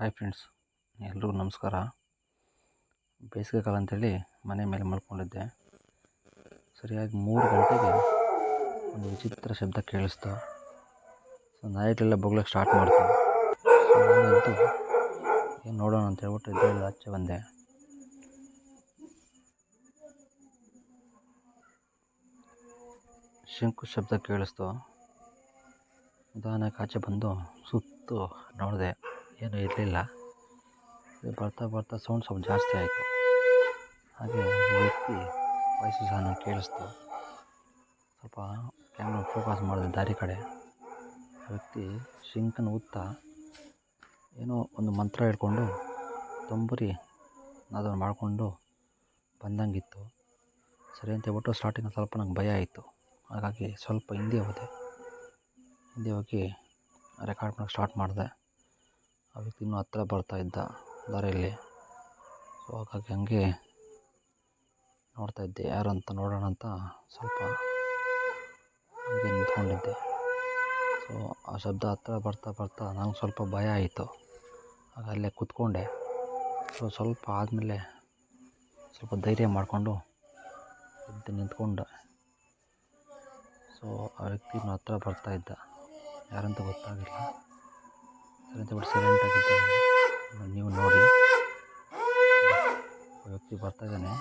Hi friends, ಎಲ್ರಿಗೂ ನಮಸ್ಕಾರ. ಬೇಸಿಗೆ ಕಾಲ ಅಂತೇಳಿ ಮನೆ ಮೇಲೆ ಮಲ್ಕೊಂಡಿದ್ದೆ. ಸರಿಯಾಗಿ ಮೂರು ಗಂಟೆಗೆ ಒಂದು ವಿಚಿತ್ರ ಶಬ್ದ ಕೇಳಿಸ್ತು. ಸೊ ನೈಟೆಲ್ಲ ಬೊಗ್ಲಕ್ಕೆ ಸ್ಟಾರ್ಟ್ ಮಾಡ್ತು. ಸೊ ನಾನು ಏನು ನೋಡೋಣ ಅಂತ ಹೇಳ್ಬಿಟ್ಟು ಎದ್ದೇಳಿ ಆಚೆ ಬಂದೆ. ಶಂಕು ಶಬ್ದ ಕೇಳಿಸ್ತು. ನಿಧಾನಕ್ಕೆ ಆಚೆ ಬಂದು ಸುತ್ತು ನೋಡಿದೆ. ಏನೂ ಇರಲಿಲ್ಲ. ಬರ್ತಾ ಬರ್ತಾ ಸೌಂಡ್ ಸ್ವಲ್ಪ ಜಾಸ್ತಿ ಆಯಿತು. ಹಾಗೆ ವ್ಯಕ್ತಿ ವಾಯ್ಸು ಸಹ ನಾನು ಕೇಳಿಸ್ತು. ಸ್ವಲ್ಪ ಕ್ಯಾಮ್ರಾ ಫೋಕಸ್ ಮಾಡಿದೆ ದಾರಿ ಕಡೆ. ವ್ಯಕ್ತಿ ಶಿಂಕನ ಉತ್ತಾ ಏನೋ ಒಂದು ಮಂತ್ರ ಹಿಡ್ಕೊಂಡು ತುಂಬರಿ ನಾದನ್ನು ಮಾಡಿಕೊಂಡು ಬಂದಂಗಿತ್ತು. ಸರಿ ಅಂತ ಹೇಳ್ಬಿಟ್ಟು ಸ್ಟಾರ್ಟಿಂಗ್ ಸ್ವಲ್ಪ ನಂಗೆ ಭಯ ಆಯಿತು. ಹಾಗಾಗಿ ಸ್ವಲ್ಪ ಹಿಂದೆ ಹೋದೆ. ಹಿಂದೆ ಹೋಗಿ ರೆಕಾರ್ಡ್ ಮಾಡೋಕ್ಕೆ ಸ್ಟಾರ್ಟ್ ಮಾಡಿದೆ. ಆ ವ್ಯಕ್ತಿ ಇನ್ನೂ ಹತ್ರ ಬರ್ತಾ ಇದ್ದ ದಾರಿಯಲ್ಲಿ. ಸೊ ಹಾಗಾಗಿ ಹಂಗೆ ನೋಡ್ತಾ ಇದ್ದೆ. ಯಾರು ಅಂತ ನೋಡೋಣ ಅಂತ ಸ್ವಲ್ಪ ಹಂಗೆ ನಿಂತ್ಕೊಂಡಿದ್ದೆ. ಸೊ ಆ ಶಬ್ದ ಹತ್ರ ಬರ್ತಾ ಬರ್ತಾ ನಂಗೆ ಸ್ವಲ್ಪ ಭಯ ಆಯಿತು. ಆಗ ಅಲ್ಲೇ ಕೂತ್ಕೊಂಡೆ. ಸೊ ಸ್ವಲ್ಪ ಆದಮೇಲೆ ಸ್ವಲ್ಪ ಧೈರ್ಯ ಮಾಡಿಕೊಂಡು ಎದ್ದು ನಿಂತ್ಕೊಂಡೆ. ಸೊ ಆ ವ್ಯಕ್ತಿ ಹತ್ರ ಬರ್ತಾ ಇದ್ದ. ಯಾರಂತ ಗೊತ್ತಾಗಿಲ್ಲ. ಬಿಟ್ಟು ಸೈಲೆಂಟಾಗಿದ್ದೆ ನೀವು ನೋಡಿ. ವ್ಯಕ್ತಿ ಬರ್ತಾ ಇದ್ದಾನೆ.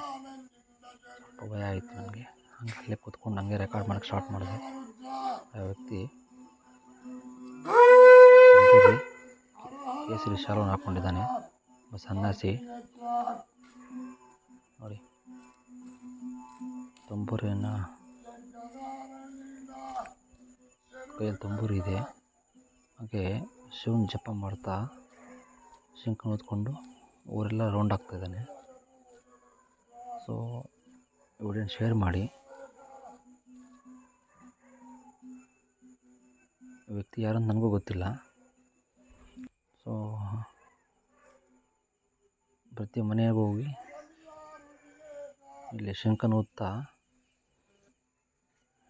ಸ್ವಲ್ಪ ಭಯ ಆಯಿತು ನನಗೆ. ಹಂಗೆ ಅಲ್ಲೇ ಕೂತ್ಕೊಂಡು ಹಂಗೆ ರೆಕಾರ್ಡ್ ಮಾಡೋಕ್ಕೆ ಸ್ಟಾರ್ಟ್ ಮಾಡಿದೆ. ಆ ವ್ಯಕ್ತಿ ಕೇಸರಿ ಶಾಲುವನ್ನು ಹಾಕ್ಕೊಂಡಿದ್ದಾನೆ ಸನ್ಯಾಸಿ. ನೋಡಿ. ತಂಬೂರಿಯನ್ನು ಕೈಯಲ್ಲಿ ತಂಬೂರಿ ಇದೆ. ಹಾಗೆ ಶಿವನ ಜಪ ಮಾಡ್ತಾ ಶಂಖನ ಊದ್ಕೊಂಡು ಊರೆಲ್ಲ ರೌಂಡ್ ಆಗ್ತಾಯಿದ್ದಾನೆ ಸೊ ವಿಡಿಯೋನ ಶೇರ್ ಮಾಡಿ. ವ್ಯಕ್ತಿ ಯಾರು ನನಗೂ ಗೊತ್ತಿಲ್ಲ. ಸೊ ಪ್ರತಿ ಮನೆಗೆ ಹೋಗಿ ಇಲ್ಲಿ ಶಂಖನ ಓದ್ತಾ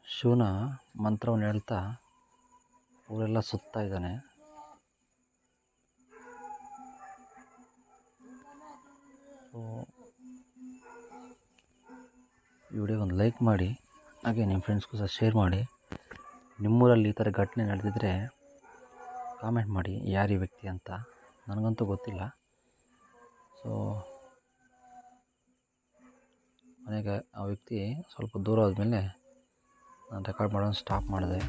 ಶಿವನ ಮಂತ್ರವನ್ನು ಹೇಳ್ತಾ ಊರೆಲ್ಲ ಸುತ್ತಾ ಇದ್ದಾನೆ. ಸೊ ಈ ವಿಡಿಯೋ ಒಂದು ಲೈಕ್ ಮಾಡಿ, ಹಾಗೆ ನಿಮ್ಮ ಫ್ರೆಂಡ್ಸ್ಗೂ ಸಹ ಶೇರ್ ಮಾಡಿ. ನಿಮ್ಮೂರಲ್ಲಿ ಈ ಥರ ಘಟನೆ ನಡೆದಿದ್ರೆ ಕಾಮೆಂಟ್ ಮಾಡಿ, ಯಾರು ವ್ಯಕ್ತಿ ಅಂತ. ನನಗಂತೂ ಗೊತ್ತಿಲ್ಲ. ಸೊ ಮನೆಗೆ ಆ ವ್ಯಕ್ತಿ ಸ್ವಲ್ಪ ದೂರ ಆದಮೇಲೆ ನಾನು ರೆಕಾರ್ಡ್ ಮಾಡೋದು ಸ್ಟಾಪ್ ಮಾಡಿದೆ.